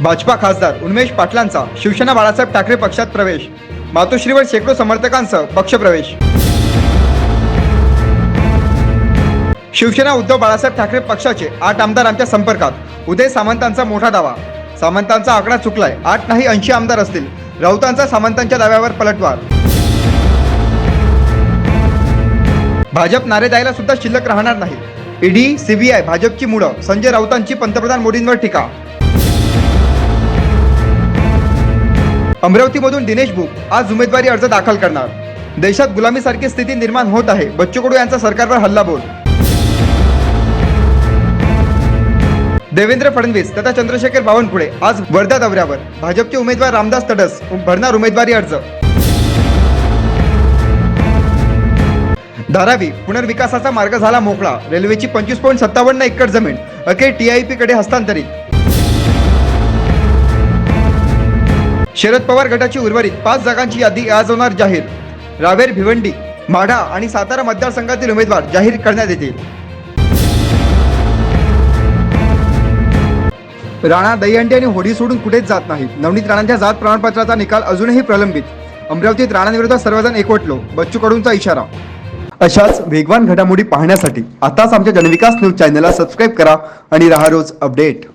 भाजपा खासदार उन्मेश पाटलांचा शिवसेना बाळासाहेब ठाकरे पक्षात प्रवेश. मातोश्रीवर शेकडो समर्थकांसह पक्षप्रवेश. शिवसेना उद्धव बाळासाहेब ठाकरे पक्षाचे आठ आमदारांच्या संपर्कात. उदय सामंतांचा मोठा दावा. सामंतांचा आकडा चुकलाय. आठ नाही ऐंशी आमदार असतील. राऊतांचा सामंतांच्या दाव्यावर पलटवार. भाजप नारे द्यायला सुद्धा शिल्लक राहणार नाही. ईडी सीबीआय भाजपची मुळं. संजय राऊतांची पंतप्रधान मोदींवर टीका. अमरावतीमधून दिनेश बुक आज उमेदवारी अर्ज दाखल करणार. देशात गुलामीसारखी स्थिती निर्माण होत आहे. बच्चू कडू यांचा सरकारवर हल्लाबोल देवेंद्र फडणवीस तथा चंद्रशेखर बावनकुळे आज वर्धा दौऱ्यावर. भाजपचे उमेदवार रामदास तडस भरणार उमेदवारी अर्ज. धारावी पुनर्विकासाचा मार्ग झाला मोकळा. रेल्वेची पंचवीस पॉईंट सत्तावन्न एकर जमीन. अखेर टीआयपी कडे हस्तांतरित. शरद पवार गटाची उर्वरित पाच जागांची यादी आज होणार जाहीर. रावेर भिवंडी माढा आणि सातारा मतदारसंघातील उमेदवार जाहीर करण्यात येतील. राणा दहीहंडी आणि होडी सोडून कुठेच जात नाहीत. नवनीत राणांच्या जात प्रमाणपत्राचा निकाल अजूनही प्रलंबित. अमरावतीत राणांविरोधात सर्वजण एकवटलो. बच्चू कडूंचा इशारा. अशाच वेगवान घडामोडी पाहण्यासाठी आताच आमच्या जनविकास न्यूज चॅनलला सबस्क्राईब करा आणि राहा रोज अपडेट.